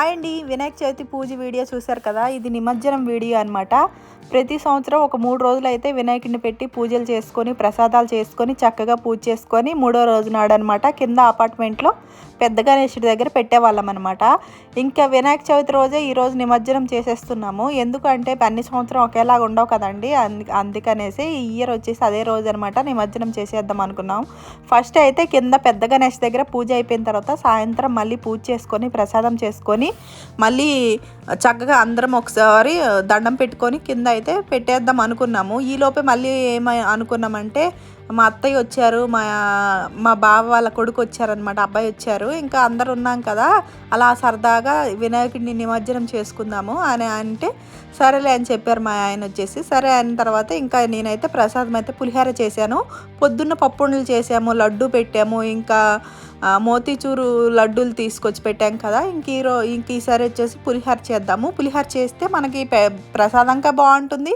Hi అండి వినాయక చవితి పూజ video చూశారు కదా ఇది నిమజ్జనం వీడియో అనమాట ప్రతి సంవత్సరం ఒక మూడు రోజులు అయితే వినాయకుడిని పెట్టి పూజలు చేసుకొని ప్రసాదాలు చేసుకొని చక్కగా పూజ చేసుకొని మూడో రోజు నాడు అనమాట కింద అపార్ట్మెంట్లో పెద్ద గణేశుడి దగ్గర పెట్టేవాళ్ళం అనమాట ఇంకా వినాయక చవితి రోజే ఈ రోజు నిమజ్జనం చేసేస్తున్నాము. ఎందుకంటే అన్ని సంవత్సరం ఒకేలాగా ఉండవు కదండి అందు అందుకనేసి ఈ ఇయర్ వచ్చేసి అదే రోజు అనమాట నిమజ్జనం చేసేద్దాం అనుకున్నాం. ఫస్ట్ అయితే కింద పెద్ద గణేష్ దగ్గర పూజ అయిపోయిన తర్వాత సాయంత్రం మళ్ళీ పూజ చేసుకొని ప్రసాదం చేసుకొని మళ్ళీ చక్కగా అందరం ఒకసారి దండం పెట్టుకొని కింద అయితే పెట్టేద్దాం అనుకున్నాము. ఈలోపే మళ్ళీ ఏమై అనుకున్నామంటే మా అత్తయ్య వచ్చారు మా మా బావ వాళ్ళ కొడుకు వచ్చారనమాట అబ్బాయి వచ్చారు. ఇంకా అందరు ఉన్నాం కదా అలా సరదాగా వినాయకుడిని నిమజ్జనం చేసుకుందాము అని అంటే సరేలే అని చెప్పారు మా ఆయన వచ్చేసి. సరే అయిన తర్వాత ఇంకా నేనైతే ప్రసాదం అయితే పులిహోర చేశాను. పొద్దున్న పప్పుండలు చేసాము లడ్డు పెట్టాము ఇంకా మోతీచూరు లడ్డూలు తీసుకొచ్చి పెట్టాం కదా. ఇంక ఈరో ఇంక ఈసారి వచ్చేసి పులిహోర చేద్దాము. పులిహోర చేస్తే మనకి ప్రసాదంగా బాగుంటుంది.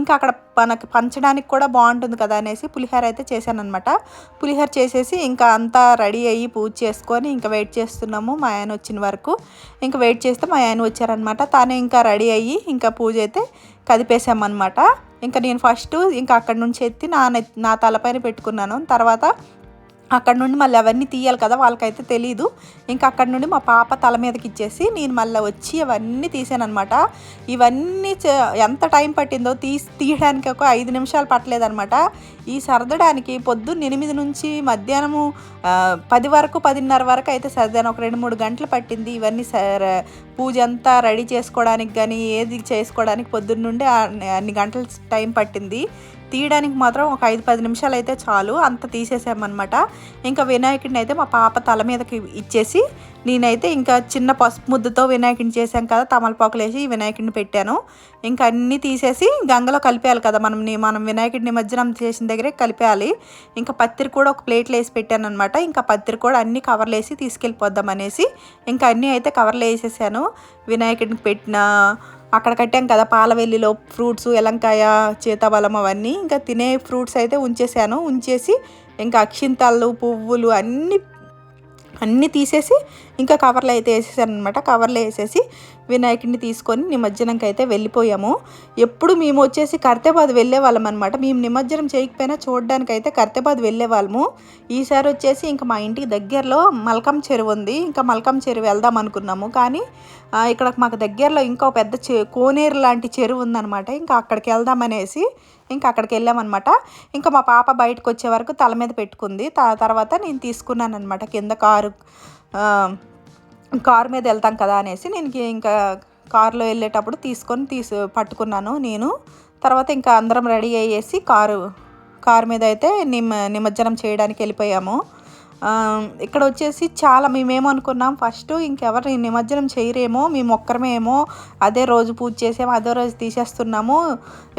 ఇంకా అక్కడ మనకి పంచడానికి కూడా బాగుంటుంది కదా అనేసి పులిహోర అయితే చేశాను అనమాట పులిహోర చేసేసి ఇంకా అంతా రెడీ అయ్యి పూజ చేసుకొని ఇంకా వెయిట్ చేస్తున్నాము మా ఆయన వచ్చిన వరకు. ఇంకా వెయిట్ చేస్తే మా ఆయన వచ్చారనమాట తానే ఇంకా రెడీ అయ్యి ఇంకా పూజ అయితే కదిపేసామన్నమాట ఇంకా నేను ఫస్ట్ ఇంకా అక్కడ నుంచి ఎత్తి నా నా తలపైన పెట్టుకున్నాను. తర్వాత అక్కడ నుండి మళ్ళీ అవన్నీ తీయాలి కదా వాళ్ళకైతే తెలీదు. ఇంకా అక్కడ నుండి మా పాప తల మీదకి ఇచ్చేసి నేను మళ్ళీ వచ్చి అవన్నీ తీసాను అనమాట ఇవన్నీ చే- ఎంత టైం పట్టిందో తీసి తీయడానికి ఒక ఐదు నిమిషాలు పట్టలేదనమాట ఈ సర్దడానికి పొద్దున్న ఎనిమిది నుంచి మధ్యాహ్నము పది వరకు పదిన్నర వరకు అయితే సర్దాను. ఒక రెండు మూడు గంటలు పట్టింది ఇవన్నీ సర పూజ అంతా రెడీ చేసుకోవడానికి కానీ ఏది చేసుకోవడానికి పొద్దున్న నుండి అన్ని అన్ని గంటలు టైం పట్టింది. తీయడానికి మాత్రం ఒక ఐదు పది నిమిషాలు అయితే చాలు. అంత తీసేసామన్నమాట. ఇంకా వినాయకుడిని అయితే మా పాప తల మీదకి ఇచ్చేసి నేనైతే ఇంకా చిన్న పసుపు ముద్దతో వినాయకుడిని చేశాం కదా తమలపాకులు వేసి వినాయకుడిని పెట్టాను. ఇంకా అన్నీ తీసేసి గంగలో కలిపేయాలి కదా మనం మనం వినాయకుడిని నిమజ్జనం చేసిన దగ్గరే కలిపేయాలి. ఇంకా పత్తిరి కూడా ఒక ప్లేట్లో వేసి పెట్టాను అనమాట ఇంకా పత్తిరి కూడా అన్ని కవర్లు వేసి తీసుకెళ్ళిపోద్దాం అనేసి ఇంకా అన్నీ అయితే కవర్లు వేసేసాను. వినాయకుడిని పెట్టిన అక్కడ కట్టాం కదా పాలవెల్లిలో ఫ్రూట్స్ ఎలంకాయ చేతబలం అవన్నీ. ఇంకా తినే ఫ్రూట్స్ అయితే ఉంచేసాను. ఉంచేసి ఇంకా అక్షింతాలు పువ్వులు అన్నీ అన్నీ తీసేసి ఇంకా కవర్లు అయితే వేసేసాను అనమాట కవర్లో వేసేసి వినాయకుడిని తీసుకొని నిమజ్జనంకి అయితే వెళ్ళిపోయాము. ఎప్పుడు మేము వచ్చేసి కర్తేబాద్ వెళ్ళే వాళ్ళం అనమాట మేము నిమజ్జనం చేయకపోయినా చూడడానికి అయితే కర్తేబాద్ వెళ్ళే వాళ్ళము ఈసారి వచ్చేసి ఇంకా మా ఇంటికి దగ్గరలో మల్కం చెరువు ఉంది. ఇంకా మల్కం చెరువు వెళ్దాం అనుకున్నాము. కానీ ఇక్కడ మాకు దగ్గరలో ఇంకో పెద్ద చె కోనేరు లాంటి చెరువు ఉందన్నమాట. ఇంకా అక్కడికి వెళ్దామనేసి ఇంకా అక్కడికి వెళ్ళామన్నమాట. ఇంకా మా పాప బయటకు వచ్చే వరకు తల మీద పెట్టుకుంది. త- తర్వాత నేను తీసుకున్నాను అనమాట కింద కారు కార్ మీద వెళ్తాం కదా అనేసి నేను ఇంకా కారులో వెళ్ళేటప్పుడు తీసుకొని తీసు పట్టుకున్నాను నేను. తర్వాత ఇంకా అందరం రెడీ అయ్యేసి కారు కారు మీద అయితే నిమ నిమజ్జనం చేయడానికి వెళ్ళిపోయాము. ఇక్కడ వచ్చేసి చాలా మేమేమనుకున్నాం ఫస్ట్ ఇంకెవరు నిమజ్జనం చేయరేమో మేము ఒక్కరమేమో అదే రోజు పూజ చేసాము అదే రోజు తీసేస్తున్నాము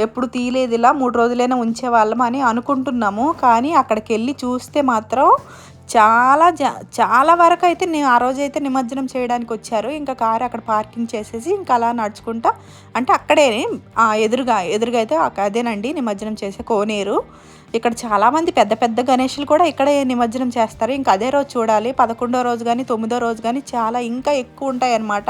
ఎప్పుడు తీయలేదు ఇలా మూడు రోజులైనా ఉంచేవాళ్ళం అని అనుకుంటున్నాము. కానీ అక్కడికి వెళ్ళి చూస్తే మాత్రం చాలా జ చాలా వరకు అయితే నేను ఆ రోజు అయితే నిమజ్జనం చేయడానికి వచ్చారు. ఇంకా కారు అక్కడ పార్కింగ్ చేసేసి ఇంకా అలా నడుచుకుంటా. అంటే అక్కడే ఆ ఎదురుగా ఎదురుగా అయితే అదేనండి నిమజ్జనం చేసే కోనేరు. ఇక్కడ చాలామంది పెద్ద పెద్ద గణేషులు కూడా ఇక్కడే నిమజ్జనం చేస్తారు. ఇంకా అదే రోజు చూడాలి. పదకొండో రోజు కానీ తొమ్మిదో రోజు కానీ చాలా ఇంకా ఎక్కువ ఉంటాయి అన్నమాట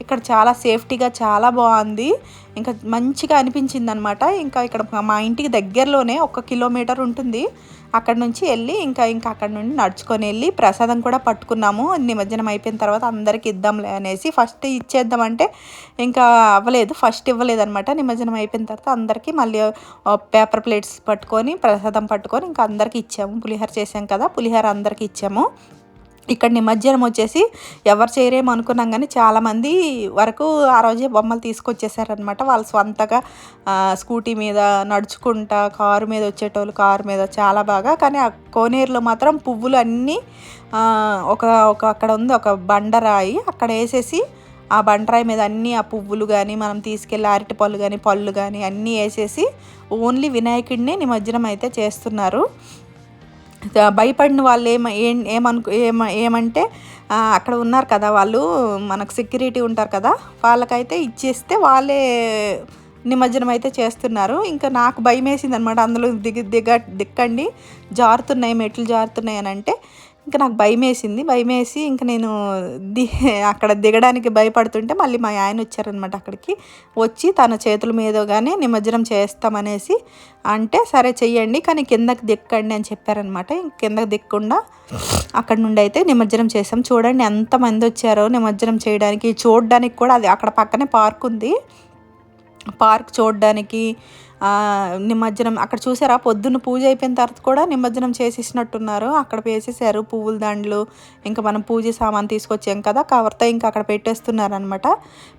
ఇక్కడ చాలా సేఫ్టీగా చాలా బాగుంది. ఇంకా మంచిగా అనిపించింది అనమాట ఇంకా ఇక్కడ మా- ఇంటికి దగ్గరలోనే ఒక కిలోమీటర్ ఉంటుంది. అక్కడ నుంచి వెళ్ళి ఇంకా ఇంకా అక్కడ నుండి నడుచుకొని వెళ్ళి ప్రసాదం కూడా పట్టుకున్నాము. నిమజ్జనం అయిపోయిన తర్వాత అందరికి ఇద్దాంలే అనేసి ఫస్ట్ ఇచ్చేద్దామంటే ఇంకా అవ్వలేదు. ఫస్ట్ ఇవ్వలేదు అనమాట నిమజ్జనం అయిపోయిన తర్వాత అందరికీ మళ్ళీ పేపర్ ప్లేట్స్ పట్టుకొని ప్రసాదం పట్టుకొని ఇంకా అందరికీ ఇచ్చాము. పులిహోర చేసాం కదా పులిహోర అందరికీ ఇచ్చాము. ఇక్కడ నిమజ్జనం వచ్చేసి ఎవరు చేయరేమో అనుకున్నాం కానీ చాలామంది వరకు ఆ రోజే బొమ్మలు తీసుకొచ్చేసారనమాట వాళ్ళు స్వంతగా స్కూటీ మీద నడుచుకుంటా కారు మీద వచ్చేటోళ్ళు కారు మీద చాలా బాగా. కానీ ఆ కోనేరులో మాత్రం పువ్వులు అన్నీ ఒక ఒక అక్కడ ఉంది ఒక బండరాయి. అక్కడ వేసేసి ఆ బండరాయి మీద అన్నీ ఆ పువ్వులు కానీ మనం తీసుకెళ్ళి అరటి పళ్ళు కానీ పళ్ళు కానీ అన్నీ వేసేసి ఓన్లీ వినాయకుడిని నిమజ్జనం అయితే చేస్తున్నారు. భయపడిన వాళ్ళు ఏమ ఏం ఏమనుకు ఏమ ఏమంటే అక్కడ ఉన్నారు కదా వాళ్ళు మనకు సెక్యూరిటీ ఉంటారు కదా వాళ్ళకైతే ఇచ్చేస్తే వాళ్ళే నిమజ్జనం అయితే చేస్తున్నారు. ఇంకా నాకు భయం వేసింది అనమాట అందులో దిగ దిగ దిక్కండి. జారుతున్నాయి మెట్లు జారుతున్నాయి అని అంటే ఇంకా నాకు భయం వేసింది భయం వేసి ఇంకా నేను ది అక్కడ దిగడానికి భయపడుతుంటే మళ్ళీ మా ఆయన వచ్చారనమాట అక్కడికి. వచ్చి తన చేతుల మీదగానే నిమజ్జనం చేస్తామనేసి అంటే సరే చెయ్యండి కానీ కిందకి దిక్కండి అని చెప్పారనమాట కిందకి దిక్కకుండా అక్కడ నుండి అయితే నిమజ్జనం చేసాం చూడండి ఎంతమంది వచ్చారో నిమజ్జనం చేయడానికి. చూడడానికి కూడా అది అక్కడ పక్కనే పార్క్ ఉంది. పార్క్ చూడడానికి నిమజ్జనం అక్కడ చూసారా? పొద్దున్న పూజ అయిపోయిన తర్వాత కూడా నిమజ్జనం చేసేసినట్టున్నారు. అక్కడ వేసేసారు పువ్వుల దండలు ఇంకా మనం పూజ సామాన్ తీసుకొచ్చాం కదా కవర్తో ఇంకా అక్కడ పెట్టేస్తున్నారు అనమాట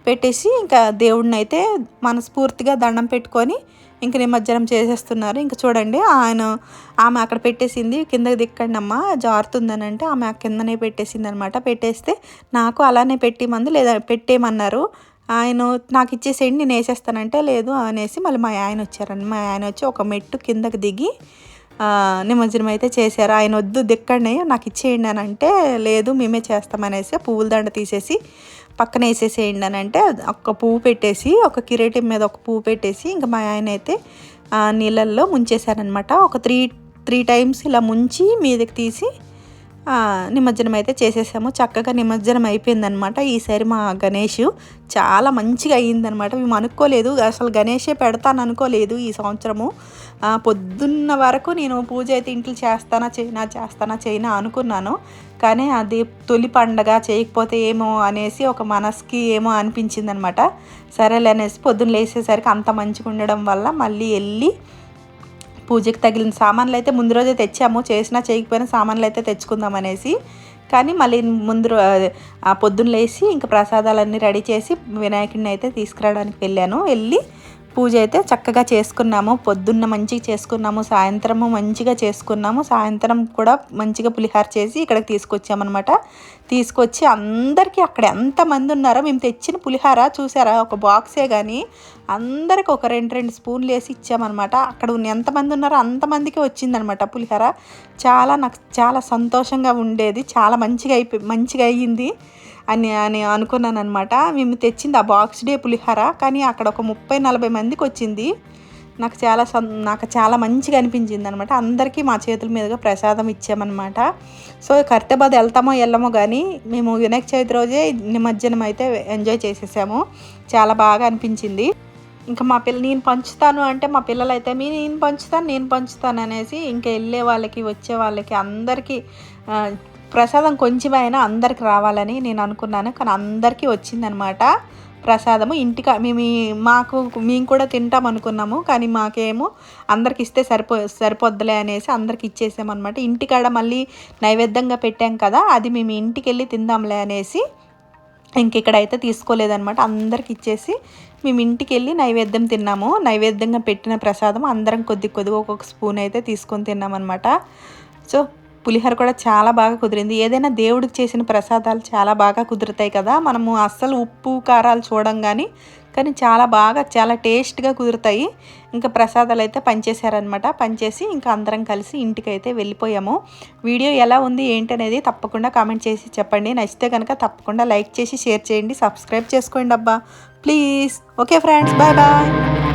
పెట్టేసి ఇంకా దేవుడిని అయితే మనస్ఫూర్తిగా దండం పెట్టుకొని ఇంక నిమజ్జనం చేసేస్తున్నారు. ఇంకా చూడండి ఆయన ఆమె అక్కడ పెట్టేసింది కిందకి దిక్కండి అమ్మ జారుతుందని అంటే ఆమె కిందనే పెట్టేసింది అనమాట పెట్టేస్తే నాకు అలానే పెట్టేమందు లేదా పెట్టేయమన్నారు. ఆయన నాకు ఇచ్చేసేయండి నేను వేసేస్తానంటే లేదు అనేసి మళ్ళీ మా ఆయన వచ్చారండి. మా ఆయన వచ్చి ఒక మెట్టు కిందకి దిగి నిమజ్జనం అయితే చేశారు. ఆయన వద్దు దిక్కండి నాకు ఇచ్చేయండి అని అంటే లేదు మేమే చేస్తామనేసి పువ్వుల దండ తీసేసి పక్కన వేసేసేయండి అని అంటే ఒక పువ్వు పెట్టేసి ఒక కిరీటం మీద ఒక పువ్వు పెట్టేసి ఇంకా మా ఆయన అయితే నీళ్ళల్లో ముంచేశారనమాట ఒక త్రీ త్రీ టైమ్స్ ఇలా ముంచి మీదకి తీసి నిమజ్జనం అయితే చేసేసాము. చక్కగా నిమజ్జనం అయిపోయిందనమాట ఈసారి మా గణేష్ చాలా మంచిగా అయ్యిందనమాట మేము అనుకోలేదు అసలు గణేషే పెడతాను అనుకోలేదు ఈ సంవత్సరము. పొద్దున్న వరకు నేను పూజ అయితే ఇంట్లో చేస్తానా చేయనా చేస్తానా చేయనా అనుకున్నాను. కానీ అది తొలి పండగ చేయకపోతే ఏమో అనేసి ఒక మనసుకి ఏమో అనిపించింది అనమాట సరేలే అనేసి పొద్దున్న లేచేసరికి అంత మంచిగా ఉండడం వల్ల మళ్ళీ వెళ్ళి పూజకి తగిలిన సామాన్లు అయితే ముందు రోజే తెచ్చాము. చేసినా చేయకపోయినా సామాన్లు అయితే తెచ్చుకుందాం అనేసి. కానీ మళ్ళీ ముందు ఆ పొద్దున్న లేచి ఇంకా ప్రసాదాలన్నీ రెడీ చేసి వినాయకుడిని అయితే తీసుకురావడానికి వెళ్ళాను. వెళ్ళి పూజ అయితే చక్కగా చేసుకున్నాము. పొద్దున్న మంచిగా చేసుకున్నాము. సాయంత్రము మంచిగా చేసుకున్నాము. సాయంత్రం కూడా మంచిగా పులిహార చేసి ఇక్కడికి తీసుకొచ్చామన్నమాట. తీసుకొచ్చి అందరికీ అక్కడ ఎంతమంది ఉన్నారో మేము తెచ్చిన పులిహార చూసారా? ఒక బాక్సే కానీ అందరికి ఒక రెండు రెండు స్పూన్లు వేసి ఇచ్చామన్నమాట. అక్కడ ఉన్న ఎంతమంది ఉన్నారో అంతమందికి వచ్చిందనమాట పులిహోర. చాలా నాకు చాలా సంతోషంగా ఉండేది. చాలా మంచిగా అయిపోయి మంచిగా అయ్యింది అని అని అనుకున్నాను అనమాట మేము తెచ్చింది ఆ బాక్స్ డే పులిహోర. కానీ అక్కడ ఒక ముప్పై నలభై మందికి వచ్చింది. నాకు చాలా సం నాకు చాలా మంచిగా అనిపించింది అనమాట అందరికీ మా చేతుల మీదుగా ప్రసాదం ఇచ్చామన్నమాట. సో కర్తెబాద్ వెళ్తామో వెళ్ళమో కానీ మేము వినాయక చవితి రోజే నిమజ్జనం అయితే ఎంజాయ్ చేసేసాము. చాలా బాగా అనిపించింది. ఇంకా మా పిల్ల నేను పంచుతాను అంటే మా పిల్లలు అయితే మీ నేను పంచుతాను నేను పంచుతాను అనేసి ఇంకా వెళ్ళే వాళ్ళకి వచ్చే వాళ్ళకి అందరికీ ప్రసాదం ప్రసాదం కొంచెమైనా అందరికి రావాలని నేను అనుకున్నాను. కానీ అందరికీ వచ్చిందనమాట ప్రసాదము. ఇంటికి మేము మాకు మేము కూడా తింటాం అనుకున్నాము. కానీ మాకేమో అందరికి ఇస్తే సరిపో సరిపోద్దులే అనేసి అందరికి ఇచ్చేసామన్నమాట. ఇంటికాడ మళ్ళీ నైవేద్యంగా పెట్టాం కదా అది మేము ఇంటికి వెళ్ళి తిందాంలే అనేసి ఇంకెక్కడైతే ఇక్కడ అయితే తీసుకోలేదన్నమాట. అందరికి ఇచ్చేసి మేము ఇంటికి వెళ్ళి నైవేద్యం తిన్నాము. నైవేద్యంగా పెట్టిన ప్రసాదం అందరం కొద్ది కొద్దిగా ఒక్కొక్క స్పూన్ అయితే తీసుకొని తిన్నామన్నమాట. సో పులిహోర కూడా చాలా బాగా కుదిరింది. ఏదైనా దేవుడికి చేసిన ప్రసాదాలు చాలా బాగా కుదురుతాయి కదా. మనము అస్సలు ఉప్పు కారాలు చూడంగానే కానీ చాలా బాగా చాలా టేస్ట్గా కుదురుతాయి. ఇంకా ప్రసాదాలు అయితే పనిచేశారనమాట పనిచేసి ఇంకా అందరం కలిసి ఇంటికైతే వెళ్ళిపోయాము. వీడియో ఎలా ఉంది ఏంటి అనేది తప్పకుండా కామెంట్ చేసి చెప్పండి. నచ్చితే కనుక తప్పకుండా లైక్ చేసి షేర్ చేయండి. సబ్స్క్రైబ్ చేసుకోండి అబ్బా. Please. Okay friends. Bye bye.